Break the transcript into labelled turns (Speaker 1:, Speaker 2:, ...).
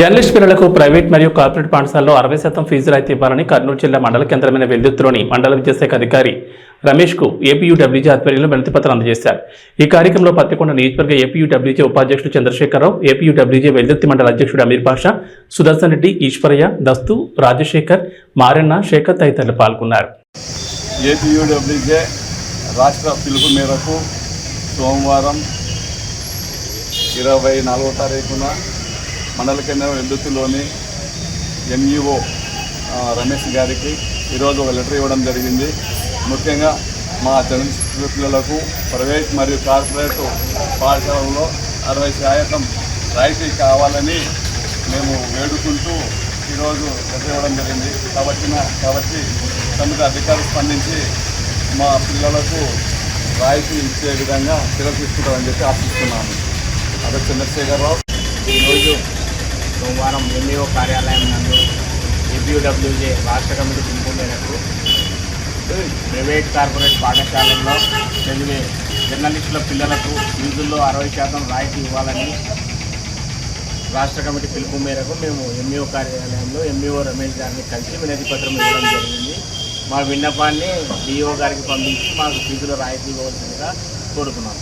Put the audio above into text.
Speaker 1: Journalist పిల్లలకు private మరియు corporate పాఠశాలలో అరవై శాతం ఫీజు రాయితీ ఇవ్వాలని కర్నూలు జిల్లా మండల కేంద్రమైన వెల్దుర్తిలోని మండల విద్యాశాఖ అధికారి రమేష్కు ఏపీయూడబ్ల్యూజీ ఆధ్వర్యంలో వినతిపత్రం అందజేశారు. ఈ కార్యక్రమంలో పత్తికొండ నియోజకవర్గ ఏపీయూడబ్ల్యూజీ ఉపాధ్యక్షుడు చంద్రశేఖరరావు ఏపీయూడబ్ల్యూజీ వెల్దుర్తి మండల అధ్యక్షుడు అమీర్ పాషా సుదర్శన్ రెడ్డి ఈశ్వరయ్య దస్తు రాజశేఖర్ మారెన్న శేఖర్ తదితరులు పాల్గొన్నారు.
Speaker 2: ఏపీయూడబ్ల్యూజే రాష్ట్ర పిలుపు మేరకు సోమవారం ఇరవై నాలుగో తారీఖున మండల కేంద్రం వెల్లుత్తిలోని ఎంఈఓ రమేష్ గారికి ఈరోజు ఒక లెటర్ ఇవ్వడం జరిగింది. ముఖ్యంగా మా జనపిల్లలకు పిల్లలకు ప్రైవేట్ మరియు కార్పొరేట్ పాఠశాలలో అరవై శాతం రాయితీ కావాలని మేము వేడుకుంటూ ఈరోజు లెటర్ ఇవ్వడం జరిగింది. కాబట్టి కాబట్టి సంబంధిత అధికారులు స్పందించి మా పిల్లలకు రాయితీ ఇచ్చే విధంగా చర్యలు తీసుకుంటామని చెప్పి ఆశిస్తున్నాము అదే చంద్రశేఖరరావు
Speaker 3: ఈరోజు సోమవారం ఎంఈఓ కార్యాలయం నందు ఏపీయూడబ్ల్యూజే రాష్ట్ర కమిటీ పిలుపు మేరకు ప్రైవేట్ కార్పొరేట్ పాఠశాలల్లో చదివే జర్నలిస్టుల పిల్లలకు ఫీజుల్లో అరవై శాతం రాయితీ ఇవ్వాలని రాష్ట్ర కమిటీ పిలుపు మేరకు మేము ఎంఈఓ కార్యాలయంలో ఎంఈఓ రమేష్ గారిని కలిసి వినతి పత్రం ఇవ్వడం జరిగింది. మా విన్నపాన్ని డిఓ గారికి పంపించి మాకు ఫీజులో రాయితీ ఇవ్వవలసిందిగా కోరుకున్నాం